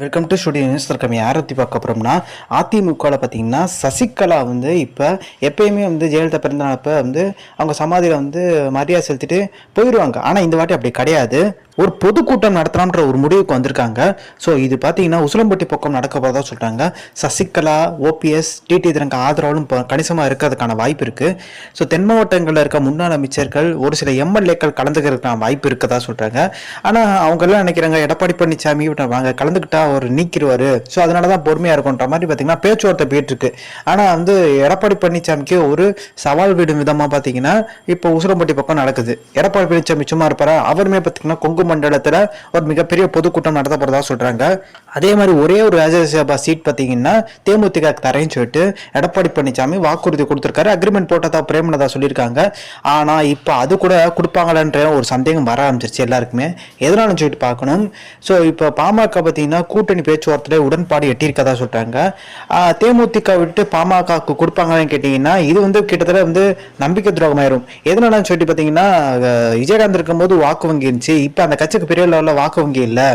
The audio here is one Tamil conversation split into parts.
வெல்கம் டு ஸ்டுடியோ நியூஸ் இருக்கம் யாரை பற்றி பார்க்க போகிறோம்னா அதிமுகவில் பார்த்தீங்கன்னா சசிகலா வந்து இப்போ எப்பயுமே வந்து ஜெயலலிதா பிறந்தநாளப்போ வந்து அவங்க சமாதியில் வந்து மரியாதை செலுத்திட்டு போயிடுவாங்க ஆனால் இந்த வாட்டி அப்படி கிடையாது. ஒரு பொதுக்கூட்டம் நடத்தலாம்ன்ற ஒரு முடிவுக்கு வந்திருக்காங்க. ஸோ இது பார்த்தீங்கன்னா உசிலம்பட்டி பக்கம் நடக்க போகிறதா சொல்கிறாங்க சசிகலா ஓபிஎஸ் டிடி இதற்கு ஆதரவாலும் இப்போ கணிசமாக இருக்கிறதுக்கான வாய்ப்பு இருக்குது ஸோ தென் மாவட்டங்களில் இருக்க முன்னாள் அமைச்சர்கள் ஒரு சில எம்எல்ஏக்கள் கலந்துக்கிறதுக்கான வாய்ப்பு இருக்கதா சொல்கிறாங்க ஆனால் அவங்கெல்லாம் நினைக்கிறாங்க எடப்பாடி பழனிசாமி வாங்க கலந்துக்கிட்டா அவர் நீக்கிடுவார் ஸோ அதனால தான் பொறுமையாக இருக்குன்ற மாதிரி பார்த்தீங்கன்னா பேச்சுவார்த்தை போயிட்டுருக்கு. ஆனால் வந்து எடப்பாடி பழனிசாமிக்கு ஒரு சவால் விடும் விதமாக பார்த்தீங்கன்னா இப்போ உசிலம்பட்டி பக்கம் நடக்குது. எடப்பாடி பழனிசாமி சும்மா இருப்பாரா? அவருமே பார்த்தீங்கன்னா கொங்கு மண்டலத்தில் ஒரு மிகப்பெரிய பொதுக்கூட்டம் நடத்த போகிறதா சொல்கிறாங்க அதே மாதிரி ஒரே ஒரு ராஜ்யசபா சீட் பார்த்தீங்கன்னா தேமுதிக தரேன்னு சொல்லிட்டு எடப்பாடி பழனிசாமி வாக்குறுதி கொடுத்துருக்காரு. அக்ரிமெண்ட் போட்டதா பிரேமலதா சொல்லியிருக்காங்க. ஆனால் இப்போ அது கூட கொடுப்பாங்களான்ற ஒரு சந்தேகம் வர ஆரம்பிச்சிருச்சு எல்லாருக்குமே. எதனாலும் சொல்லிட்டு பார்க்கணும். ஸோ இப்போ பாமக பார்த்தீங்கன்னா கூட்டணி பேச்சுவார்த்தையில் உடன்பாடு எட்டியிருக்கதா சொல்கிறாங்க தேமுதிக விட்டு பாமகக்கு கொடுப்பாங்களான்னு கேட்டிங்கன்னா இது வந்து கிட்டத்தட்ட வந்து நம்பிக்கை துரோகமாயிரும். எதனாலன்னு சொல்லிட்டு பார்த்தீங்கன்னா விஜயகாந்த் இருக்கும்போது வாக்கு வங்கி இருந்துச்சு. இப்போ அந்த கட்சிக்கு பெரிய லெவலில் வாக்கு வங்கி இல்லை.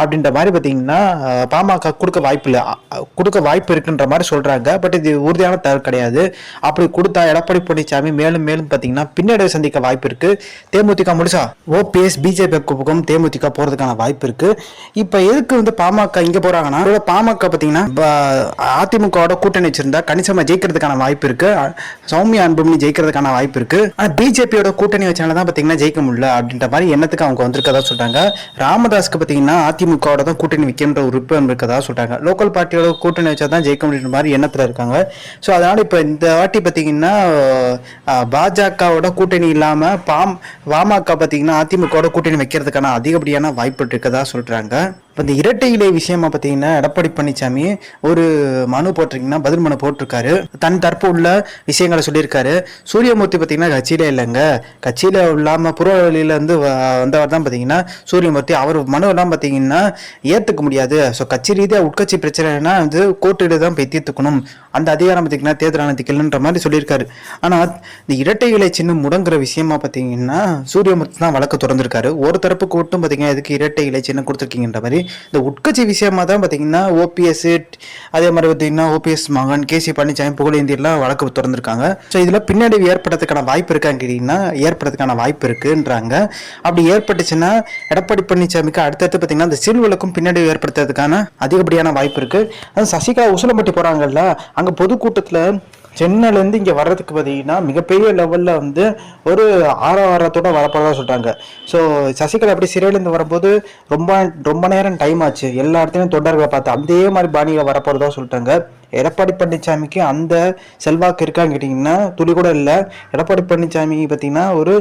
அப்படின்ற மாதிரி பார்த்தீங்கன்னா பாமக கொடுக்க வாய்ப்பு இல்லை. கொடுக்க வாய்ப்பு இருக்குன்ற மாதிரி சொல்கிறாங்க பட் இது உறுதியான தகவல் கிடையாது. அப்படி கொடுத்தா எடப்பாடி பழனிசாமி மேலும் மேலும் பார்த்தீங்கன்னா பின்னடைவு சந்திக்க வாய்ப்பு இருக்குது தேமுதிக முடிச்சா ஓபிஎஸ் பிஜேபி பக்கம் தேமுதிக போகிறதுக்கான வாய்ப்பு இருக்கு. இப்போ எதுக்கு வந்து பாமக இங்கே போகிறாங்கன்னா பாமக பார்த்தீங்கன்னா அதிமுகவோட கூட்டணி வச்சிருந்தா கணிசமாக ஜெயிக்கிறதுக்கான வாய்ப்பு இருக்குது சௌமியா அன்புமணி ஜெயிக்கிறதுக்கான வாய்ப்பு இருக்குது ஆனால் பிஜேபியோட கூட்டணி வச்சால தான் பார்த்தீங்கன்னா ஜெயிக்க முடியல அப்படின்ற மாதிரி எண்ணத்துக்கு அவங்க வந்திருக்கதா சொல்கிறாங்க ராமதாஸ்க்கு பார்த்தீங்கன்னா அதிமுகவோட தான் கூட்டணி வைக்கின்ற ஒரு விருப்பம் இருக்கதா சொல்றாங்க. லோக்கல் பார்ட்டியோட கூட்டணி வச்சா தான் ஜெயிக்க முடியுன்ற மாதிரி எண்ணத்துல இருக்காங்க. ஸோ அதனால இப்போ இந்த வாட்டி பார்த்தீங்கன்னா பாஜகவோட கூட்டணி இல்லாம பாம் பாமக பார்த்தீங்கன்னா அதிமுகவோட கூட்டணி வைக்கிறதுக்கான அதிகப்படியான வாய்ப்பு இருக்கதா சொல்றாங்க. இப்போ இந்த இரட்டை இலை விஷயமா பார்த்தீங்கன்னா எடப்பாடி பழனிசாமி ஒரு மனு போட்டிருக்கீங்கன்னா பதில் மனு போட்டிருக்காரு. தன் தரப்பு உள்ள விஷயங்களை சொல்லியிருக்காரு. சூரியமூர்த்தி பார்த்தீங்கன்னா கட்சியில இல்லைங்க. கட்சியில இல்லாமல் புறவழியிலேருந்து வந்தவர் தான் பார்த்தீங்கன்னா சூரியமூர்த்தி. அவர் மனுவெல்லாம் பார்த்தீங்கன்னா ஏற்றுக்க முடியாது. ஸோ கட்சி ரீதியாக உட்கட்சி பிரச்சனைனா வந்து கோர்ட்டு தான் போய் தீர்த்துக்கணும். அந்த அதிகாரம் பார்த்தீங்கன்னா தேர்தல் ஆணையத்துக்கு இல்லைன்ற மாதிரி சொல்லியிருக்காரு. ஆனால் இந்த இரட்டை இலை சின்னம் முடங்குற விஷயமா பார்த்தீங்கன்னா சூரியமூர்த்தி தான் வழக்கு திறந்திருக்காரு ஒரு தரப்பு கூட்டும் பார்த்தீங்கன்னா எதுக்கு இரட்டை இலை சின்னம் கொடுத்துருக்கீங்கன்ற மாதிரி இந்த உட்கட்சி விஷயமா தான் பார்த்தீங்கன்னா ஓபிஎஸ் அதே மாதிரி பார்த்தீங்கன்னா ஓபிஎஸ் மகன் கேசி பழனிசாமி புகழேந்தியெல்லாம் வழக்கு திறந்திருக்காங்க. ஸோ இதில் பின்னாடி ஏற்படுறதுக்கான வாய்ப்பு இருக்கான்னு கேட்டிங்கன்னா ஏற்படுறதுக்கான வாய்ப்பு இருக்குன்றாங்க. அப்படி ஏற்பட்டுச்சுன்னா எடப்பாடி பழனிசாமிக்கு அடுத்தடுத்து பார்த்தீங்கன்னா இந்த சிறுவலுக்கும் பின்னாடி ஏற்படுத்துறதுக்கான அதிகப்படியான வாய்ப்பு இருக்குது அது சசிகலா உசிலம்பட்டி போகிறாங்கல்ல அங்கே பொதுக்கூட்டத்தில் சென்னையிலேருந்து இங்கே வர்றதுக்கு பார்த்தீங்கன்னா மிகப்பெரிய லெவலில் வந்து ஒரு ஆரவாரத்தோட வரப்போகிறதா சொல்கிறாங்க ஸோ சசிகலா அப்படி சிறையிலேருந்து வரும்போது ரொம்ப ரொம்ப நேரம் டைம் ஆச்சு. எல்லா இடத்துலையும் தொண்டர்களை பார்த்து அதே மாதிரி பாணியில் வரப்போகிறதா சொல்லிட்டாங்க. எடப்பாடி பழனிசாமிக்கு அந்த செல்வாக்கு இருக்கான்னு கேட்டிங்கன்னா துளி கூட இல்லை. எடப்பாடி பழனிசாமி பார்த்தீங்கன்னா ஒரு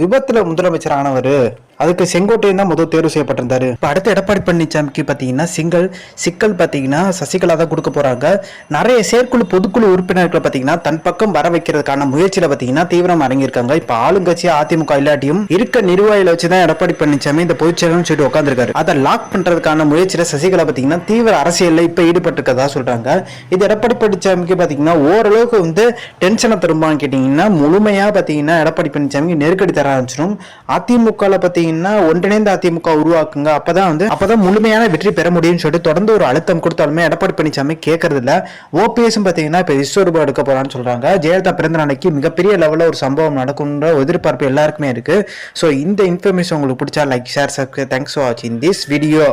விபத்தில் முதலமைச்சர் ஆனவர். அதுக்கு செங்கோட்டையன் தான் முதல் தேர்வு செய்யப்பட்டிருந்தாரு. இப்போ அடுத்து எடப்பாடி பழனிசாமிக்கு பார்த்தீங்கன்னா சிங்கல் சிக்கல் பார்த்தீங்கன்னா சசிகலா தான் கொடுக்க போகிறாங்க நிறைய செயற்குழு பொதுக்குழு உறுப்பினர்களை பார்த்தீங்கன்னா தன் பக்கம் வர வைக்கிறதுக்கான முயற்சியில் பார்த்தீங்கன்னா தீவிரம் அடங்கியிருக்காங்க இப்போ ஆளுங்கட்சி அதிமுக இல்லாட்டியும் இருக்க நிர்வாகியில் வச்சு தான் எடப்பாடி பழனிசாமி இந்த பொதுச்செயலும் சொல்லிட்டு உட்காந்துருக்காரு அதை லாக் பண்ணுறதுக்கான முயற்சியில் சசிகலா பார்த்தீங்கன்னா தீவிர அரசியலில் இப்போ ஈடுபட்டிருக்கதா சொல்கிறாங்க இது எடப்பாடி பழனிசாமிக்கு பார்த்தீங்கன்னா ஓரளவுக்கு வந்து டென்ஷனை தருமான்னு கேட்டிங்கன்னா முழுமையாக பார்த்தீங்கன்னா எடப்பாடி பழனிசாமிக்கு நெருக்கடி தர ஆரம்பிச்சிடும் அதிமுகவில் பார்த்தீங்கன்னா ஒன்றிணைந்த அதிமுக உருவாக்குங்க. அப்போ தான் வந்து அப்போ தான் முழுமையான வெற்றி பெற முடியும்னு சொல்லிட்டு தொடர்ந்து ஒரு அழுத்தம் கொடுத்தாலுமே எடப்பாடி பழனிசாமி கேட்கறதில்ல ஓபிஎஸும் பார்த்தீங்கன்னா இப்போ விஸ்வரூபம் எடுக்க போகிறான்னு சொல்கிறாங்க ஜெயலலிதா பிறந்த நாளைக்கு மிகப்பெரிய லெவலில் ஒரு சம்பவம் நடக்கும்ன்ற எதிர்பார்ப்பு எல்லாருக்குமே இருக்குது ஸோ இந்த இன்ஃபர்மேஷன் உங்களுக்கு பிடிச்சா like share subscribe thanks for வாட்சிங் திஸ் வீடியோ